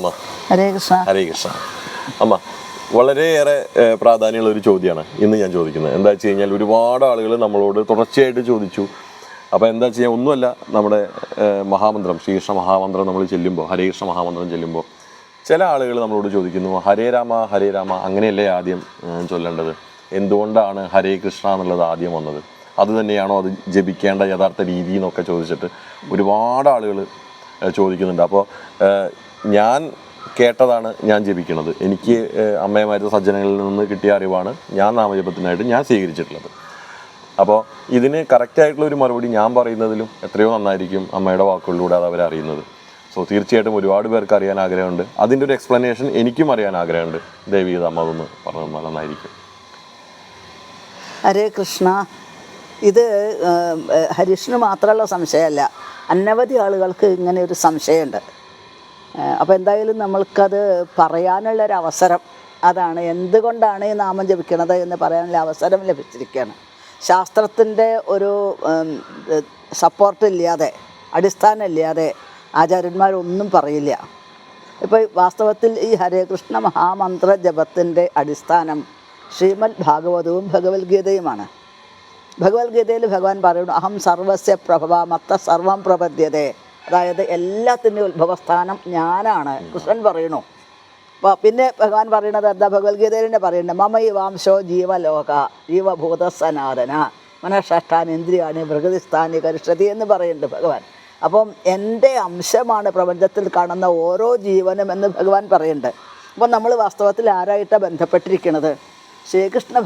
അമ്മ. ഹരേ കൃഷ്ണ. ഹരേ കൃഷ്ണ. അമ്മ വളരെയേറെ പ്രാധാന്യമുള്ള ഒരു ചോദ്യമാണ് ഇന്ന് ഞാൻ ചോദിക്കുന്നത്. എന്താ വെച്ച് കഴിഞ്ഞാൽ ഒരുപാട് ആളുകൾ നമ്മളോട് തുടർച്ചയായിട്ട് ചോദിച്ചു. അപ്പോൾ എന്താ വെച്ച് കഴിഞ്ഞാൽ ഒന്നുമല്ല നമ്മുടെ മഹാമന്ത്രം ശ്രീകൃഷ്ണ മഹാമന്ത്രം നമ്മൾ ചെല്ലുമ്പോൾ ഹരേ കൃഷ്ണ മഹാമന്ത്രം ചെല്ലുമ്പോൾ ചില ആളുകൾ നമ്മളോട് ചോദിക്കുന്നു ഹരേ രാമ ഹരേ രാമ അങ്ങനെയല്ലേ ആദ്യം ചൊല്ലേണ്ടത്? എന്തുകൊണ്ടാണ് ഹരേ കൃഷ്ണ എന്നുള്ളത് ആദ്യം വന്നത്? അത് തന്നെയാണോ അത് ജപിക്കേണ്ട യഥാർത്ഥ രീതി എന്നൊക്കെ ചോദിച്ചിട്ട് ഒരുപാട് ആളുകൾ ചോദിക്കുന്നുണ്ട്. അപ്പോൾ ഞാൻ കേട്ടതാണ് ഞാൻ ജപിക്കുന്നത്. എനിക്ക് അമ്മയമാരുടെ സജ്ജനങ്ങളിൽ നിന്ന് കിട്ടിയ അറിവാണ് ഞാൻ നാമജപത്തിനായിട്ട് ഞാൻ സ്വീകരിച്ചിട്ടുള്ളത്. അപ്പോൾ ഇതിന് കറക്റ്റായിട്ടുള്ള ഒരു മറുപടി ഞാൻ പറയുന്നതിലും എത്രയോ നന്നായിരിക്കും അമ്മയുടെ വാക്കുകളിലൂടെ അത് അവരറിയുന്നത് സോ തീർച്ചയായിട്ടും ഒരുപാട് പേർക്ക് അറിയാൻ ആഗ്രഹമുണ്ട്. അതിന്റെ ഒരു എക്സ്പ്ലനേഷൻ എനിക്കും അറിയാൻ ആഗ്രഹമുണ്ട്. ദേവീത അമ്മ അതൊന്ന് പറഞ്ഞു തന്നാൽ നന്നായിരിക്കും. ഹരേ കൃഷ്ണ. ഇത് ഹരീഷിന് മാത്രമുള്ള സംശയമല്ല. അനവധി ആളുകൾക്ക് ഇങ്ങനെ ഒരു സംശയമുണ്ട്. അപ്പോൾ എന്തായാലും നമ്മൾക്കത് പറയാനുള്ളൊരു അവസരം അതാണ്. എന്തുകൊണ്ടാണ് ഈ നാമം ജപിക്കണത് എന്ന് പറയാനുള്ള അവസരം ലഭിച്ചിരിക്കുകയാണ്. ശാസ്ത്രത്തിന്റെ ഒരു സപ്പോർട്ട് ഇല്ലാതെ അടിസ്ഥാനം ഇല്ലാതെ ആചാര്യന്മാരൊന്നും പറയില്ല. ഇപ്പോൾ വാസ്തവത്തിൽ ഈ ഹരേകൃഷ്ണ മഹാമന്ത്ര ജപത്തിന്റെ അടിസ്ഥാനം ശ്രീമദ് ഭാഗവതവും ഭഗവത്ഗീതയുമാണ്. ഭഗവത്ഗീതയിൽ ഭഗവാൻ പറയുന്നു അഹം സർവസ്യ പ്രഭവ മത്ത സർവം പ്രപദ്യതേ അതായത് എല്ലാത്തിന്റെ ഉത്ഭവസ്ഥാനം ഞാനാണ്. കൃഷ്ണൻ പറയണു അപ്പോൾ പിന്നെ ഭഗവാൻ പറയുന്നത് എന്താ? ഭഗവത്ഗീതയിൽ തന്നെ പറയുന്നത് മമൈ വാംശോ ജീവലോക ജീവഭൂത സനാതന മനഃഷ്ടാൻ ഇന്ദ്രിയാണി പ്രകൃതിസ്ഥാനി കരിഷതി എന്ന് പറയുന്നുണ്ട് ഭഗവാൻ. അപ്പം എന്റെ അംശമാണ് പ്രപഞ്ചത്തിൽ കാണുന്ന ഓരോ ജീവനും എന്ന് ഭഗവാൻ പറയുന്നുണ്ട്. അപ്പം നമ്മൾ വാസ്തവത്തിൽ ആരായിട്ടാണ് ബന്ധപ്പെട്ടിരിക്കുന്നത്? ശ്രീകൃഷ്ണ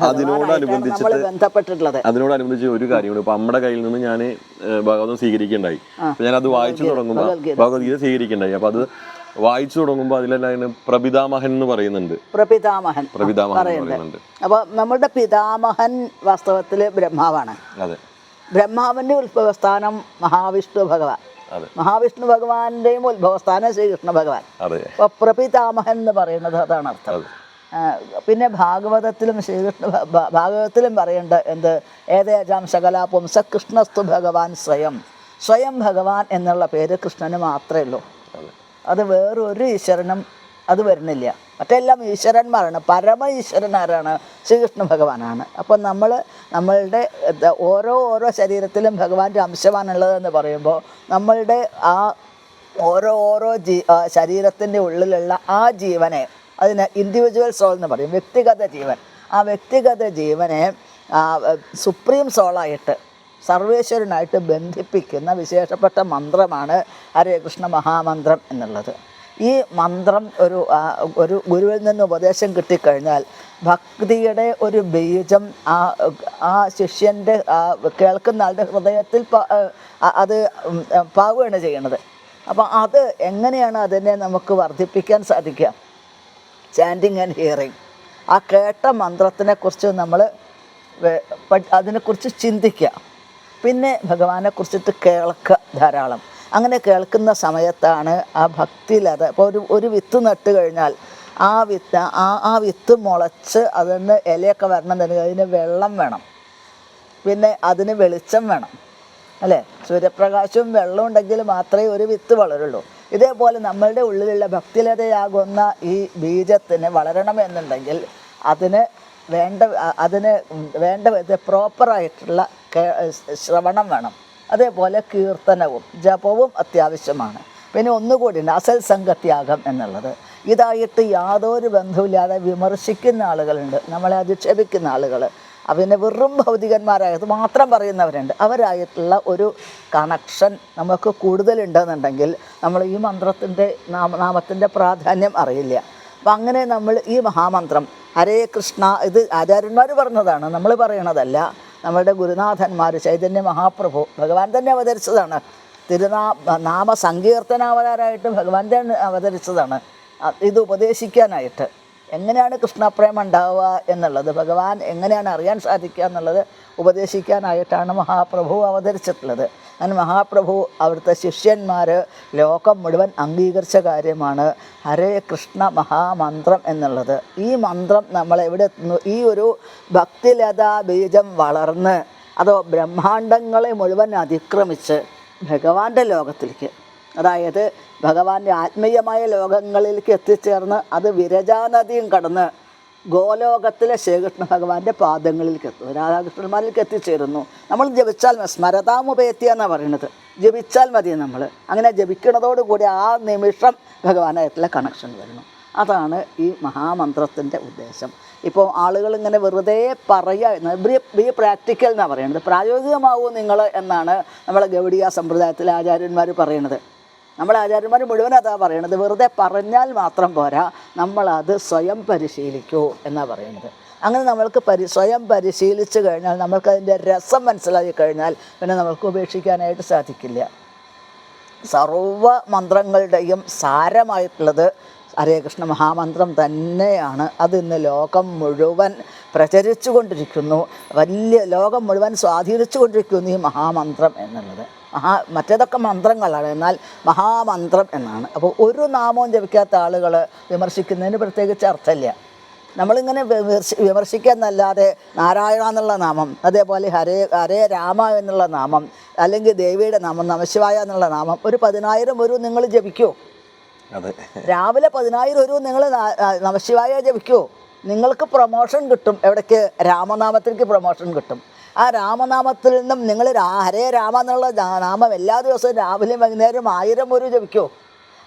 ബന്ധപ്പെട്ടിട്ടുള്ളത്. അതിനോടനുബന്ധിച്ച് ഒരു കാര്യമുണ്ട്. ഇപ്പൊ നമ്മുടെ കയ്യിൽ നിന്ന് ഞാൻ ഭഗവതം സ്വീകരിക്കണ്ടായി ഞാൻ അത് വായിച്ചു തുടങ്ങുമ്പോൾ ഭഗവത്ഗീത. സ്വീകരിക്കണ്ടായി അപ്പൊ അത് വായിച്ചു തുടങ്ങുമ്പോൾ അതിലെല്ലാം പ്രപിതാമഹൻ എന്ന് പറയുന്നുണ്ട്. പ്രപിതാമഹൻ. പ്രപിതാമഹൻ എന്ന് പറയുന്നുണ്ട്. അപ്പൊ നമ്മുടെ പിതാമഹൻ വാസ്തവത്തിൽ ബ്രഹ്മാവാണ്. അതെ. ബ്രഹ്മാവിന്റെ ഉത്ഭവസ്ഥാനം മഹാവിഷ്ണു ഭഗവാൻ. മഹാവിഷ്ണു ഭഗവാന്റെയും ഉത്ഭവസ്ഥാനം ശ്രീകൃഷ്ണ ഭഗവാൻ. അപ്പൊ പ്രഭിതാമഹൻ പ്രപിതാമഹൻ എന്ന് പറയുന്നത് അതാണ് അർത്ഥം. പിന്നെ ഭാഗവതത്തിലും ശ്രീകൃഷ്ണ ഭാഗവതത്തിലും പറയേണ്ട എന്ത്? ഏതേജാം ശകല പുംസകൃഷ്ണസ്തു ഭഗവാൻ സ്വയം. സ്വയം ഭഗവാൻ എന്നുള്ള പേര് കൃഷ്ണന് മാത്രമേ ഉള്ളൂ. അതെ. അത് വേറൊരു ഈശ്വരനും അത് വരുന്നില്ല. മറ്റെല്ലാം ഈശ്വരന്മാരാണ്. പരമ ഈശ്വരൻ ആരാണ് ശ്രീകൃഷ്ണ ഭഗവാനാണ്. അപ്പം നമ്മൾ നമ്മളുടെ ഓരോ ഓരോ ശരീരത്തിലും ഭഗവാന്റെ അംശമാണുള്ളതെന്ന് പറയുമ്പോൾ നമ്മളുടെ ആ ഓരോ ഓരോ ജീ ശരീരത്തിന്റെ ഉള്ളിലുള്ള ആ ജീവനെ അതിന് ഇൻഡിവിജ്വൽ സോൾ എന്ന് പറയും വ്യക്തിഗത ജീവൻ. ആ വ്യക്തിഗത ജീവനെ സുപ്രീം സോളായിട്ട് സർവേശ്വരനായിട്ട് ബന്ധിപ്പിക്കുന്ന വിശേഷപ്പെട്ട മന്ത്രമാണ് ഹരേ കൃഷ്ണ മഹാമന്ത്രം എന്നുള്ളത്. ഈ മന്ത്രം ഒരു ഒരു ഗുരുവിൽ നിന്ന് ഉപദേശം കിട്ടിക്കഴിഞ്ഞാൽ ഭക്തിയുടെ ഒരു ബീജം ആ ആ ശിഷ്യന്റെ കേൾക്കുന്ന ആളുടെ ഹൃദയത്തിൽ അത് പാവുകയാണ് ചെയ്യണത് അപ്പോൾ അത് എങ്ങനെയാണ് അതിനെ നമുക്ക് വർദ്ധിപ്പിക്കാൻ സാധിക്കുക? ചാന്റിങ് ആൻഡ് ഹിയറിങ് ആ കേട്ട മന്ത്രത്തിനെക്കുറിച്ച് നമ്മൾ അതിനെക്കുറിച്ച് ചിന്തിക്കുക. പിന്നെ ഭഗവാനെ കുറിച്ചിട്ട് കേൾക്കുക ധാരാളം. അങ്ങനെ കേൾക്കുന്ന സമയത്താണ് ആ ഭക്തിയിലത് ഇപ്പോൾ ഒരു ഒരു വിത്ത് നട്ട് കഴിഞ്ഞാൽ ആ വിത്ത് ആ ആ വിത്ത് മുളച്ച് അതിന് ഇലയൊക്കെ വരണം തന്നെ അതിന് വെള്ളം വേണം. പിന്നെ അതിന് വെളിച്ചം വേണം. അല്ലേ? സൂര്യപ്രകാശവും വെള്ളം ഉണ്ടെങ്കിൽ മാത്രമേ ഒരു വിത്ത് വളരുള്ളൂ. ഇതേപോലെ നമ്മളുടെ ഉള്ളിലുള്ള ഭക്തിലതയാകുന്ന ഈ ബീജത്തിന് വളരണമെന്നുണ്ടെങ്കിൽ അതിന് വേണ്ട അതിന് വേണ്ട വിധ പ്രോപ്പറായിട്ടുള്ള ശ്രവണം വേണം. അതേപോലെ കീർത്തനവും ജപവും അത്യാവശ്യമാണ്. പിന്നെ ഒന്നുകൂടി അസൽ സംഘത്യാഗം എന്നുള്ളത്. ഇതായിട്ട് യാതൊരു ബന്ധവുമില്ലാതെ വിമർശിക്കുന്ന ആളുകളുണ്ട്. നമ്മളെ അധിക്ഷേപിക്കുന്ന ആളുകൾ അതിനെ വെറും ഭൗതികന്മാരായത് മാത്രം പറയുന്നവരുണ്ട്. അവരായിട്ടുള്ള ഒരു കണക്ഷൻ നമുക്ക് കൂടുതലുണ്ടെന്നുണ്ടെങ്കിൽ നമ്മൾ ഈ മന്ത്രത്തിന്റെ നാമ നാമത്തിന്റെ പ്രാധാന്യം അറിയില്ല. അപ്പം അങ്ങനെ നമ്മൾ ഈ മഹാമന്ത്രം ഹരേ കൃഷ്ണ ഇത് ആചാര്യന്മാർ പറഞ്ഞതാണ്. നമ്മൾ പറയണതല്ല. നമ്മളുടെ ഗുരുനാഥന്മാർ ചൈതന്യ മഹാപ്രഭു ഭഗവാൻ തന്നെ അവതരിച്ചതാണ്. തിരുനാ നാമ സങ്കീർത്തനാവതാരായിട്ട് ഭഗവാൻ തന്നെ അവതരിച്ചതാണ്. ഇത് ഉപദേശിക്കാനായിട്ട്. എങ്ങനെയാണ് കൃഷ്ണപ്രേമം ഉണ്ടാവുക എന്നുള്ളത് ഭഗവാൻ എങ്ങനെയാണ് അറിയാൻ സാധിക്കുക എന്നുള്ളത് ഉപദേശിക്കാനായിട്ടാണ് മഹാപ്രഭു അവതരിച്ചിട്ടുള്ളത്. അങ്ങനെ മഹാപ്രഭു അവിടുത്തെ ശിഷ്യന്മാർ ലോകം മുഴുവൻ അംഗീകരിച്ച കാര്യമാണ് ഹരേ കൃഷ്ണ മഹാമന്ത്രം എന്നുള്ളത്. ഈ മന്ത്രം നമ്മൾ എവിടെ എത്തുന്നു? ഈ ഒരു ഭക്തിലതാ ബീജം വളർന്ന് അതോ ബ്രഹ്മാണ്ടങ്ങളെ മുഴുവൻ അതിക്രമിച്ച് ഭഗവാന്റെ ലോകത്തിലേക്ക് അതായത് ഭഗവാന്റെ ആത്മീയമായ ലോകങ്ങളിലേക്ക് എത്തിച്ചേർന്ന് അത് വിരജാനദിയും കടന്ന് ഗോലോകത്തിലെ ശ്രീകൃഷ്ണ ഭഗവാന്റെ പാദങ്ങളിലേക്ക് എത്തും. രാധാകൃഷ്ണന്മാരിലേക്ക് എത്തിച്ചേരുന്നു. നമ്മൾ ജപിച്ചാൽ മതി. സ്മരതാമുപേത്യ എന്നാണ് പറയുന്നത് ജപിച്ചാൽ മതി നമ്മൾ. അങ്ങനെ ജപിക്കുന്നതോടുകൂടി ആ നിമിഷം ഭഗവാനായിട്ടുള്ള കണക്ഷൻ വരുന്നു. അതാണ് ഈ മഹാമന്ത്രത്തിന്റെ ഉദ്ദേശം. ഇപ്പോൾ ആളുകൾ ഇങ്ങനെ വെറുതെ പറയുക ബി ബി പ്രാക്ടിക്കൽ എന്നാണ് പറയുന്നത് പ്രായോഗികമാവൂ നിങ്ങൾ എന്നാണ് നമ്മളെ ഗൗഡിയ സമ്പ്രദായത്തിലെ ആചാര്യന്മാർ പറയുന്നത് നമ്മൾ ആചാര്യന്മാർ മുഴുവൻ അതാ പറയണത് വെറുതെ പറഞ്ഞാൽ മാത്രം പോരാ നമ്മളത് സ്വയം പരിശീലിക്കൂ എന്നാണ് പറയുന്നത്. അങ്ങനെ നമ്മൾക്ക് പരി സ്വയം പരിശീലിച്ച് കഴിഞ്ഞാൽ നമ്മൾക്ക് അതിന്റെ രസം മനസ്സിലാക്കി കഴിഞ്ഞാൽ പിന്നെ നമ്മൾക്ക് ഉപേക്ഷിക്കാനായിട്ട് സാധിക്കില്ല. സർവ മന്ത്രങ്ങളുടെയും സാരമായിട്ടുള്ളത് ഹരേ കൃഷ്ണ മഹാമന്ത്രം തന്നെയാണ്. അത് ഇന്ന് ലോകം മുഴുവൻ പ്രചരിച്ചു കൊണ്ടിരിക്കുന്നു വലിയ ലോകം മുഴുവൻ സ്വാധീനിച്ചു കൊണ്ടിരിക്കുന്നു ഈ മഹാമന്ത്രം എന്നുള്ളത്. മഹാ മറ്റേതൊക്കെ മന്ത്രങ്ങളാണ്. എന്നാൽ മഹാമന്ത്രം എന്നാണ്. അപ്പോൾ ഒരു നാമവും ജപിക്കാത്ത ആളുകൾ വിമർശിക്കുന്നതിന് പ്രത്യേകിച്ച് അർത്ഥമില്ല നമ്മളിങ്ങനെ വിമർശി വിമർശിക്കുന്നല്ലാതെ നാരായണ എന്നുള്ള നാമം അതേപോലെ ഹരേ ഹരേ രാമ എന്നുള്ള നാമം അല്ലെങ്കിൽ ദേവിയുടെ നാമം നമശിവായ എന്നുള്ള നാമം ഒരു പതിനായിരം ഒരു നിങ്ങൾ ജപിക്കൂ? അതെ. രാവിലെ പതിനായിരം ഒരു നിങ്ങൾ നമശിവായ ജപിക്കൂ? നിങ്ങൾക്ക് പ്രൊമോഷൻ കിട്ടും. എവിടേക്ക്? രാമനാമത്തിലേക്ക് പ്രൊമോഷൻ കിട്ടും. ആ രാമനാമത്തിൽ നിന്നും നിങ്ങൾ ഹരേ രാമ എന്നുള്ള നാമം എല്ലാ ദിവസവും രാവിലെയും വൈകുന്നേരം ആയിരം ഒരു ജപിക്കൂ.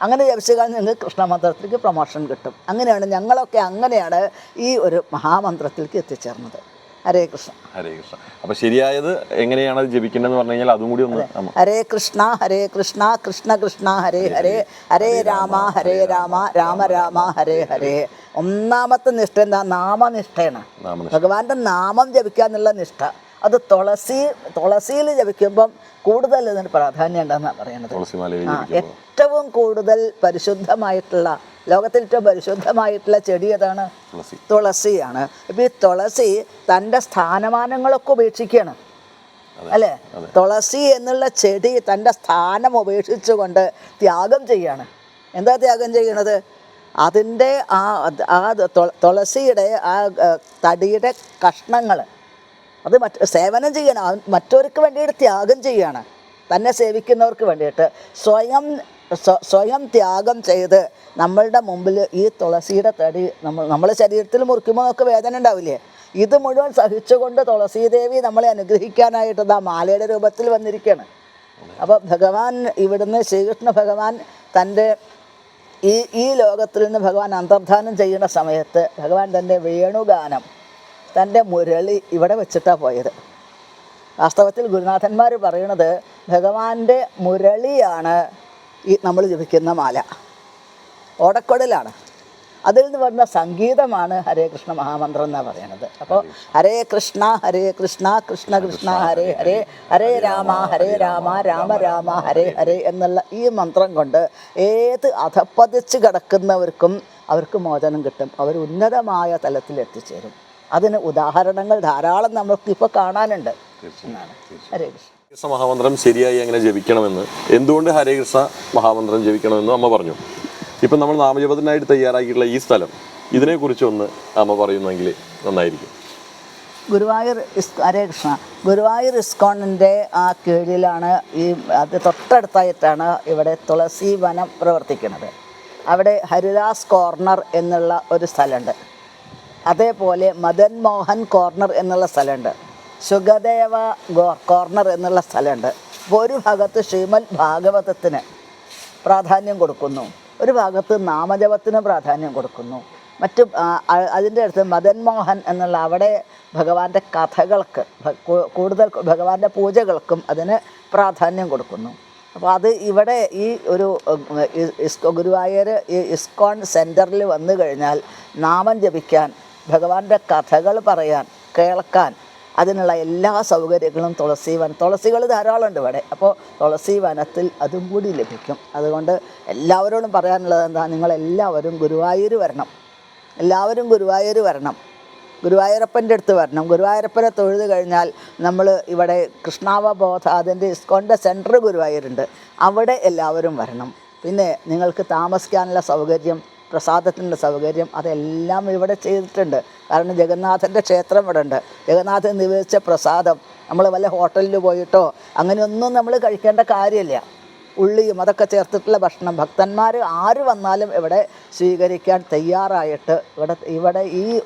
അങ്ങനെ ജപിച്ചാൽ നിങ്ങൾക്ക് കൃഷ്ണമന്ത്രത്തിലേക്ക് പ്രൊമോഷൻ കിട്ടും. അങ്ങനെയാണ് ഞങ്ങളൊക്കെ അങ്ങനെയാണ് ഈ ഒരു മഹാമന്ത്രത്തിലേക്ക് എത്തിച്ചേർന്നത്. ഹരേ കൃഷ്ണ. ഹരേ കൃഷ്ണ. അപ്പൊ ശരിയായത് എങ്ങനെയാണ് ജപിക്കേണ്ടതെന്ന് പറഞ്ഞു കഴിഞ്ഞാൽ അതും കൂടി ഒന്ന് ഹരേ കൃഷ്ണ ഹരേ കൃഷ്ണ കൃഷ്ണ കൃഷ്ണ ഹരേ ഹരേ ഹരേ രാമ ഹരേ രാമ രാമ രാമ ഹരേ ഹരേ ഒന്നാമത്തെ നിഷ്ഠ എന്താ? നാമനിഷ്ഠയാണ്. നാമനിഷ്ഠ. ഭഗവാന്റെ നാമം ജപിക്കാന്നുള്ള നിഷ്ഠ. അത് തുളസി തുളസിയിൽ ജപിക്കുമ്പം കൂടുതൽ ഇതിന് പ്രാധാന്യം ഉണ്ടെന്നാണ് പറയുന്നത് ആ, ഏറ്റവും കൂടുതൽ പരിശുദ്ധമായിട്ടുള്ള ലോകത്തിൽ ഏറ്റവും പരിശുദ്ധമായിട്ടുള്ള ചെടി ഏതാണ്? തുളസി. തുളസിയാണ്. ഇപ്പം ഈ തുളസി തന്റെ സ്ഥാനമാനങ്ങളൊക്കെ ഉപേക്ഷിക്കുകയാണ് അല്ലേ? തുളസി എന്നുള്ള ചെടി തന്റെ സ്ഥാനം ഉപേക്ഷിച്ചുകൊണ്ട് ത്യാഗം ചെയ്യാണ്. എന്താ ത്യാഗം ചെയ്യണത്? അതിന്റെ ആ ആ തുളസിയുടെ ആ തടിയുടെ കഷ്ണങ്ങൾ അത് മറ്റ് സേവനം ചെയ്യണം. മറ്റവർക്ക് വേണ്ടിയിട്ട് ത്യാഗം ചെയ്യുകയാണ് തന്നെ സേവിക്കുന്നവർക്ക് വേണ്ടിയിട്ട് സ്വയം സ്വയം ത്യാഗം ചെയ്ത് നമ്മളുടെ മുമ്പിൽ ഈ തുളസിയുടെ തടി നമ്മൾ നമ്മളെ ശരീരത്തിൽ മുറിക്കുമ്പോൾ നമുക്ക് വേദന ഉണ്ടാവില്ലേ? ഇത് മുഴുവൻ സഹിച്ചുകൊണ്ട് തുളസീദേവി നമ്മളെ അനുഗ്രഹിക്കാനായിട്ട് ആ മാലയുടെ രൂപത്തിൽ വന്നിരിക്കുകയാണ് അപ്പോൾ ഭഗവാൻ ഇവിടുന്ന് ശ്രീകൃഷ്ണ ഭഗവാൻ തന്റെ ഈ ഈ ലോകത്തിൽ നിന്ന് ഭഗവാൻ അന്തർധാനം ചെയ്യുന്ന സമയത്ത് ഭഗവാൻ തന്റെ വേണുഗാനം തന്റെ മുരളി ഇവിടെ വെച്ചിട്ടാണ് പോയത്. വാസ്തവത്തിൽ ഗുരുനാഥന്മാർ പറയുന്നത് ഭഗവാന്റെ മുരളിയാണ് ഈ നമ്മൾ ജപിക്കുന്ന മാല. ഓടക്കൊടലാണ്. അതിൽ നിന്ന് വരുന്ന സംഗീതമാണ് ഹരേ കൃഷ്ണ മഹാമന്ത്രം എന്നാണ് പറയുന്നത് അപ്പോൾ ഹരേ കൃഷ്ണ ഹരേ കൃഷ്ണ കൃഷ്ണ കൃഷ്ണ ഹരേ ഹരേ ഹരേ രാമ ഹരേ രാമ രാമ രാമ ഹരേ ഹരേ എന്നുള്ള ഈ മന്ത്രം കൊണ്ട് ഏത് അധപ്പതിച്ച് കിടക്കുന്നവർക്കും അവർക്ക് മോചനം കിട്ടും. അവർ ഉന്നതമായ തലത്തിൽ എത്തിച്ചേരും. അതിന് ഉദാഹരണങ്ങൾ ധാരാളം നമുക്ക് ഇപ്പൊ കാണാനുണ്ട് ഹരേ കൃഷ്ണ. കൃഷ്ണ മഹാമന്ത്രം ശരിയായി എങ്ങനെ ജപിക്കണമെന്ന്. എന്തുകൊണ്ട് ഹരേ കൃഷ്ണ മഹാമന്ത്രം ജപിക്കണമെന്ന് അമ്മ പറഞ്ഞു. ഇപ്പം നമ്മൾ നാമജപത്തിനായിട്ട് തയ്യാറാക്കിയിട്ടുള്ള ഈ സ്ഥലം ഇതിനെക്കുറിച്ച് ഒന്ന് അമ്മ പറയുന്നെങ്കിൽ നന്നായിരിക്കും. ഗുരുവായൂർ ഇസ് ഹരേ കൃഷ്ണ ഗുരുവായൂർ ഇസ്കോണിന്റെ ആ കീഴിലാണ് ഈ അത് തൊട്ടടുത്തായിട്ടാണ് ഇവിടെ തുളസി വനം പ്രവർത്തിക്കുന്നത്. അവിടെ ഹരിദാസ് കോർണർ എന്നുള്ള ഒരു സ്ഥലമുണ്ട്. അതേപോലെ മദൻ മോഹൻ കോർണർ എന്നുള്ള സ്ഥലമുണ്ട്. സുഖദേവ കോർണർ എന്നുള്ള സ്ഥലമുണ്ട്. അപ്പോൾ ഒരു ഭാഗത്ത് ശ്രീമദ് ഭാഗവതത്തിന് പ്രാധാന്യം കൊടുക്കുന്നു. ഒരു ഭാഗത്ത് നാമജപത്തിന് പ്രാധാന്യം കൊടുക്കുന്നു. മറ്റു അതിന്റെ അടുത്ത് മദൻ മോഹൻ എന്നുള്ള അവിടെ ഭഗവാന്റെ കഥകൾക്ക് കൂടുതൽ ഭഗവാന്റെ പൂജകൾക്കും അതിന് പ്രാധാന്യം കൊടുക്കുന്നു. അപ്പോൾ അത് ഇവിടെ ഈ ഒരു ഗുരുവായൂർ ഈ ഇസ്കോൺ സെന്ററിൽ വന്നു കഴിഞ്ഞാൽ നാമം ജപിക്കാൻ ഭഗവാന്റെ കഥകൾ പറയാൻ കേൾക്കാൻ അതിനുള്ള എല്ലാ സൗകര്യങ്ങളും തുളസി വനം തുളസികൾ ധാരാളമുണ്ട് ഇവിടെ. അപ്പോൾ തുളസി വനത്തിൽ അതും കൂടി ലഭിക്കും. അതുകൊണ്ട് എല്ലാവരോടും പറയാനുള്ളത് എന്താ? നിങ്ങളെല്ലാവരും ഗുരുവായൂർ വരണം. എല്ലാവരും ഗുരുവായൂർ വരണം. ഗുരുവായൂരപ്പന്റെ അടുത്ത് വരണം. ഗുരുവായൂരപ്പനെ തൊഴുത് കഴിഞ്ഞാൽ നമ്മൾ ഇവിടെ കൃഷ്ണാവബോധ അതിന്റെ ഇസ്കോണിന്റെ സെന്റർ ഗുരുവായൂരുണ്ട്. അവിടെ എല്ലാവരും വരണം. പിന്നെ നിങ്ങൾക്ക് താമസിക്കാനുള്ള സൗകര്യം പ്രസാദത്തിനുള്ള സൗകര്യം അതെല്ലാം ഇവിടെ ചെയ്തിട്ടുണ്ട്. കാരണം ജഗന്നാഥന്റെ ക്ഷേത്രം ഇവിടെ ഉണ്ട്. ജഗന്നാഥൻ നിവേദിച്ച പ്രസാദം നമ്മൾ വല്ല ഹോട്ടലിൽ പോയിട്ടോ അങ്ങനെയൊന്നും നമ്മൾ കഴിക്കേണ്ട കാര്യമില്ല. ഉള്ളിയും അതൊക്കെ ചേർത്തിട്ടുള്ള ഭക്ഷണം. ഭക്തന്മാർ ആര് വന്നാലും ഇവിടെ സ്വീകരിക്കാൻ തയ്യാറായിട്ട് ഇവിടെ ഇവിടെ ഈ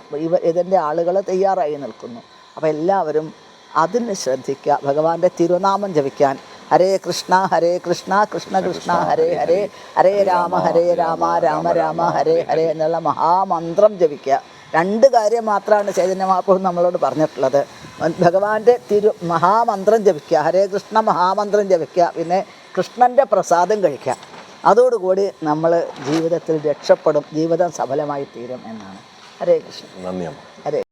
ഇതിന്റെ ആളുകൾ തയ്യാറായി നിൽക്കുന്നു. അപ്പോൾ എല്ലാവരും അതിന് ശ്രദ്ധിക്കുക. ഭഗവാന്റെ തിരുനാമം ജപിക്കാൻ ഹരേ കൃഷ്ണ ഹരേ കൃഷ്ണ കൃഷ്ണ കൃഷ്ണ ഹരേ ഹരേ ഹരേ രാമ ഹരേ രാമ രാമ രാമ ഹരേ ഹരേ എന്നുള്ള മഹാമന്ത്രം ജപിക്കുക. രണ്ട് കാര്യം മാത്രമാണ് ചൈതന്യ മഹാപ്രഭു നമ്മളോട് പറഞ്ഞിട്ടുള്ളത്. ഭഗവാന്റെ തിരു മഹാമന്ത്രം ജപിക്കുക. ഹരേ കൃഷ്ണ മഹാമന്ത്രം ജപിക്കുക. പിന്നെ കൃഷ്ണന്റെ പ്രസാദം കഴിക്കുക. അതോടുകൂടി നമ്മൾ ജീവിതത്തിൽ രക്ഷപ്പെടും. ജീവിതം സഫലമായി തീരും എന്നാണ്. ഹരേ കൃഷ്ണ. നന്ദി ഹരേ